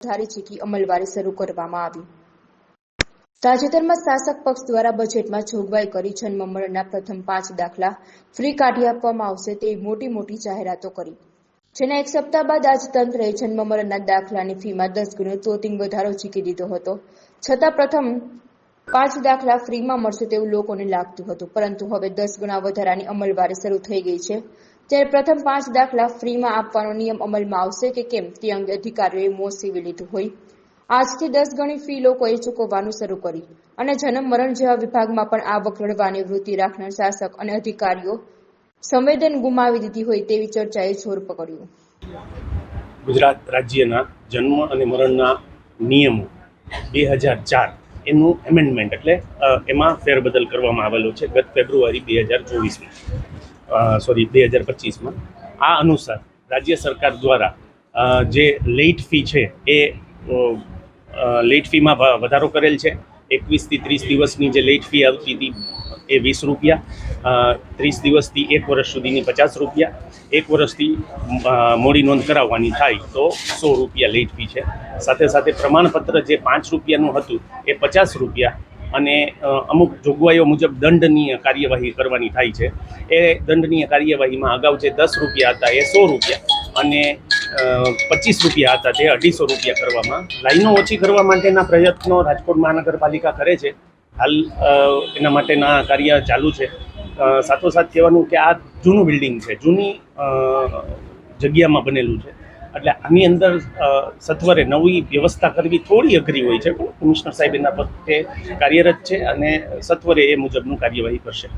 વધારે ચીકી અમલવારી શરૂ કરવામાં આવી. તાજેતરમાં શાસક પક્ષ દ્વારા બજેટમાં જોગવાઈ કરી જન્મમરણના પ્રથમ પાંચ દાખલા ફ્રી કાઢી આપવામાં આવશે તેવી મોટી મોટી જાહેરાતો કરી. જેના એક સપ્તાહ બાદ આજ તંત્રએ જન્મમરણના દાખલાની ફીમાં દસ ગણો તોતિંગ વધારો ચીકી દીધો હતો. છતાં પ્રથમ પાંચ દાખલા ફ્રીમાં મળશે તેવું લોકોને લાગતું હતું. પરંતુ હવે દસ ગણા વધારાની અમલવારી શરૂ થઈ ગઈ છે. ત્યારે પ્રથમ પાંચ દાખલા ફ્રીમાં આપવાનો નિયમ અમલમાં આવશે કે કેમ તે અંગે અધિકારીઓએ મોં સીવી લીધું હોય. આજથી દસ ગણી ફી લોકોએ ચૂકવવાનું શરૂ કરી અને જન્મ મરણ જેવા વિભાગમાં પણ આવક રળવાની વૃત્તિ રાખનાર શાસક અને અધિકારીઓ સંવેદન ગુમાવી દીધી હોય તેવી ચર્ચાએ જોર પકડ્યું. ગુજરાત રાજ્યના જન્મ અને મરણના નિયમો બે હજાર ચાર એનું એમેન્ડમેન્ટ એટલે એમાં ફેરબદલ કરવામાં આવેલો છે ગત ફેબ્રુઆરી બે હજાર ચોવીસમાં. સોરી બે હજાર પચીસમાં. આ અનુસાર રાજ્ય સરકાર દ્વારા જે લેટ ફી છે એ લેટ ફીમાં વધારો કરેલ છે. એકવીસથી ત્રીસ દિવસની જે લેટ ફી આવતી હતી એ વીસ રૂપિયા ત્રીસ દિવસથી એક વર્ષ સુધીની પચાસ રૂપિયા, એક વર્ષથી મોડી નોંધ કરાવવાની થાય તો સો રૂપિયા લેટ ફી છે. સાથે સાથે પ્રમાણપત્ર જે પાંચ રૂપિયાનું હતું એ પચાસ રૂપિયા અને અમુક જોગવાઈઓ મુજબ દંડનીય કાર્યવાહી કરવાની થાય છે. એ દંડનીય કાર્યવાહીમાં અગાઉ જે દસ રૂપિયા હતા એ સો રૂપિયા અને પચીસ રૂપિયા હતા તે અઢીસો રૂપિયા કરવામાં, લાઈનો ઓછી કરવા માટેના પ્રયત્નો રાજકોટ મહાનગરપાલિકા કરે છે. હાલ એના માટેના કાર્ય ચાલુ છે. સાથોસાથ કહેવાનું કે આ જૂનું બિલ્ડિંગ છે. જૂની જગ્યામાં બનેલું છે. એટલે આની અંદર સત્વરે નવી વ્યવસ્થા કરવી થોડી અઘરી હોય છે. પણ કમિશનર સાહેબ એના પ્રત્યે કાર્યરત છે અને સત્વરે એ મુજબનું કાર્યવાહી કરશે.